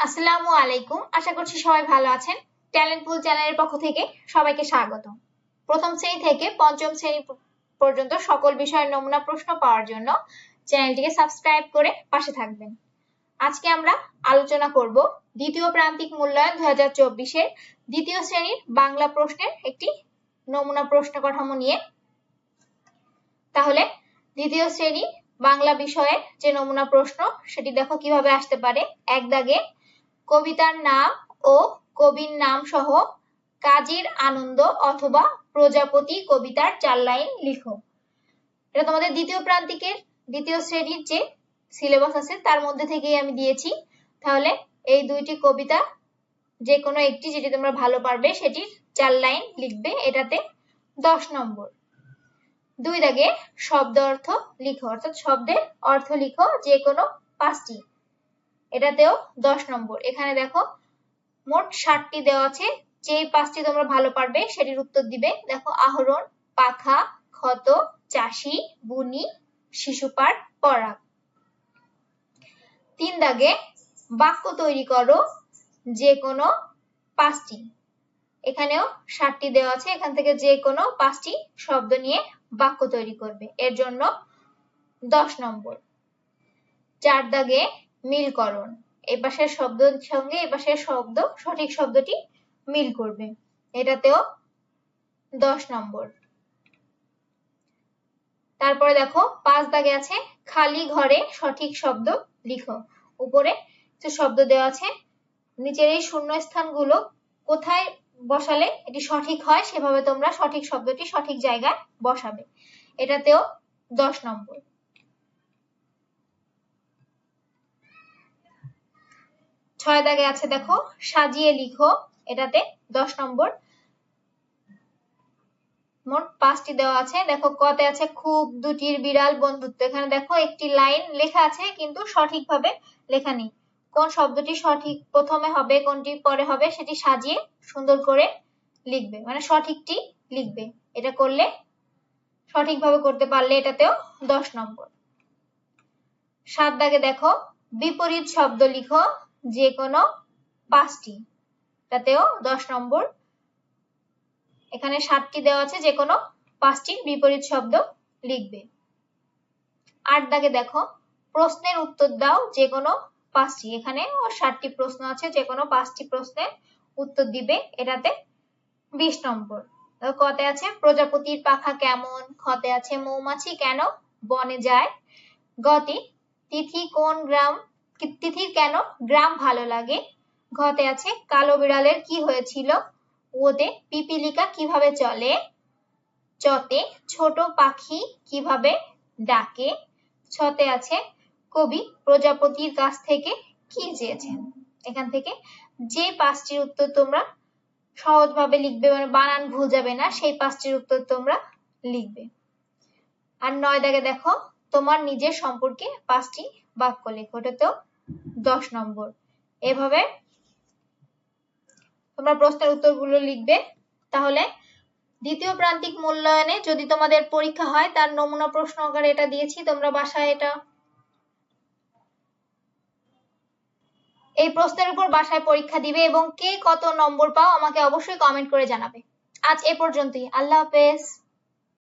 আসসালামু আলাইকুম। আশা করছি সবাই ভালো আছেন। ট্যালেন্ট পুল চ্যানেলের পক্ষ থেকে সবাইকে স্বাগত। প্রথম শ্রেণি থেকে পঞ্চম শ্রেণি পর্যন্ত সকল বিষয়ের নমুনা প্রশ্ন পাওয়ার জন্য চ্যানেলটিকে সাবস্ক্রাইব করে পাশে থাকবেন। আজকে আমরা আলোচনা করব দ্বিতীয় প্রান্তিক মূল্যায়ন দুই হাজার চব্বিশের দ্বিতীয় শ্রেণির বাংলা প্রশ্নের একটি নমুনা প্রশ্ন কাঠামো নিয়ে। তাহলে দ্বিতীয় শ্রেণি বাংলা বিষয়ে যে নমুনা প্রশ্ন, সেটি দেখো কীভাবে আসতে পারে। এক দাগে কবিতার নাম ও কবির নাম সহ কাজীর আনন্দ অথবা প্রজাপতি কবিতার চার লাইন লিখো। এটা তোমাদের দ্বিতীয় প্রান্তিকের, দ্বিতীয় শ্রেণির যে সিলেবাস আছে তার মধ্যে থেকেই আমি দিয়েছি। তাহলে এই দুইটি কবিতা যে কোনো একটি যেটি তোমরা ভালো পারবে সেটির চার লাইন লিখবে এটাতে দশ নম্বর। দুই দাগে শব্দ অর্থ লিখো, অর্থাৎ শব্দের অর্থ লিখো যে কোনো পাঁচটি। এটাতেও দশ নম্বর। এখানে দেখো, মোট ষাটটি দেওয়া আছে। যে পাঁচটি তোমরা ভালো পারবে, সেটির উত্তর দিবে। দেখো, আহরণ, পাখা, ক্ষত, চাষি, বুনি, শিশুপার পরাগ তিন দাগে বাক্য তৈরি করো যে কোনো পাঁচটি। এখানেও ষাটটি দেওয়া আছে। এখান থেকে যে কোনো পাঁচটি শব্দ নিয়ে বাক্য তৈরি করবে। এর জন্য দশ নম্বর। চার দাগে মিলকরণ। এই পাশের শব্দের সঙ্গে এই পাশের শব্দ, সঠিক শব্দটি মিল করবে। এটাতেও দশ নম্বর। তারপরে দেখো, পাঁচ দাগে আছে, খালি ঘরে সঠিক শব্দ লিখো। উপরে কিছু শব্দ দেওয়া আছে, নিচের এই শূন্য স্থানগুলো কোথায় বসালে এটি সঠিক হয়, সেভাবে তোমরা সঠিক শব্দটি সঠিক জায়গায় বসাবে। এটাতেও দশ নম্বর। ছয় দাগে আছে, দেখো। সাজিয়ে লিখো এটাতে, দশ নম্বর। মোট পাঁচটি দেওয়া আছে। দেখো, কতে আছে খুব দুটির বিড়াল বন্ধুত্ব। এখানে দেখো একটি লাইন লেখা আছে, কিন্তু সঠিকভাবে লেখা নেই। কোন শব্দটি সঠিক প্রথমে হবে, কোনটি পরে হবে, সেটি সাজিয়ে সুন্দর করে লিখবে। মানে সঠিকটি লিখবে। এটা করলে, সঠিকভাবে করতে পারলে এটাতেও দশ নম্বর। সাত দাগে দেখো, বিপরীত শব্দ লিখো। যে কোনো পাঁচটি। তাতেও দশ নম্বর। এখানে সাতটি দেওয়া আছে যে কোনো পাঁচটি বিপরীত শব্দ লিখবে। আট দাগে দেখো, প্রশ্নের উত্তর দাও যে কোনো পাঁচটি। এখানে ষাটটি প্রশ্ন আছে যে কোনো পাঁচটি প্রশ্নের উত্তর দিবে। এটাতে বিশ নম্বর। কতে আছে, প্রজাপতির পাখা কেমন? খতে আছে মৌমাছি কেন বনে যায়? গতি, তিথি কোন গ্রাম? তিথির কেন? গ্রাম ভালো লাগে। ঘতে আছে কালো বিড়ালের কি হয়েছিল? ওতে পিপিলিকা কীভাবে চলে? চতে ছোট পাখি কীভাবে ডাকে? ছতে আছে কবি প্রজাপতির কাছ থেকে কি চেয়েছেন? এখান থেকে যে পাঁচটির উত্তর তোমরা সহজভাবে লিখবে মানে বানান ভুল যাবে না, সেই পাঁচটির উত্তর তোমরা লিখবে। আর নয় দাগে দেখো, তোমার নিজের সম্পর্কে পাঁচটি বাক্য লেখো। ওটাতেও দশ নম্বর। এভাবে তোমরা প্রশ্নের উত্তরগুলো লিখবে। তাহলে দ্বিতীয় প্রান্তিক মূল্যায়নে যদি তোমাদের পরীক্ষা হয়, তার নমুনা প্রশ্ন আকারে এটা দিয়েছি, তোমরা বাসায় এটা এই প্রশ্নের উপর বাসায় পরীক্ষা দিবে এবং কে কত নম্বর পাও আমাকে অবশ্যই কমেন্ট করে জানাবে। আজ এ পর্যন্তই। আল্লাহ হাফেজ।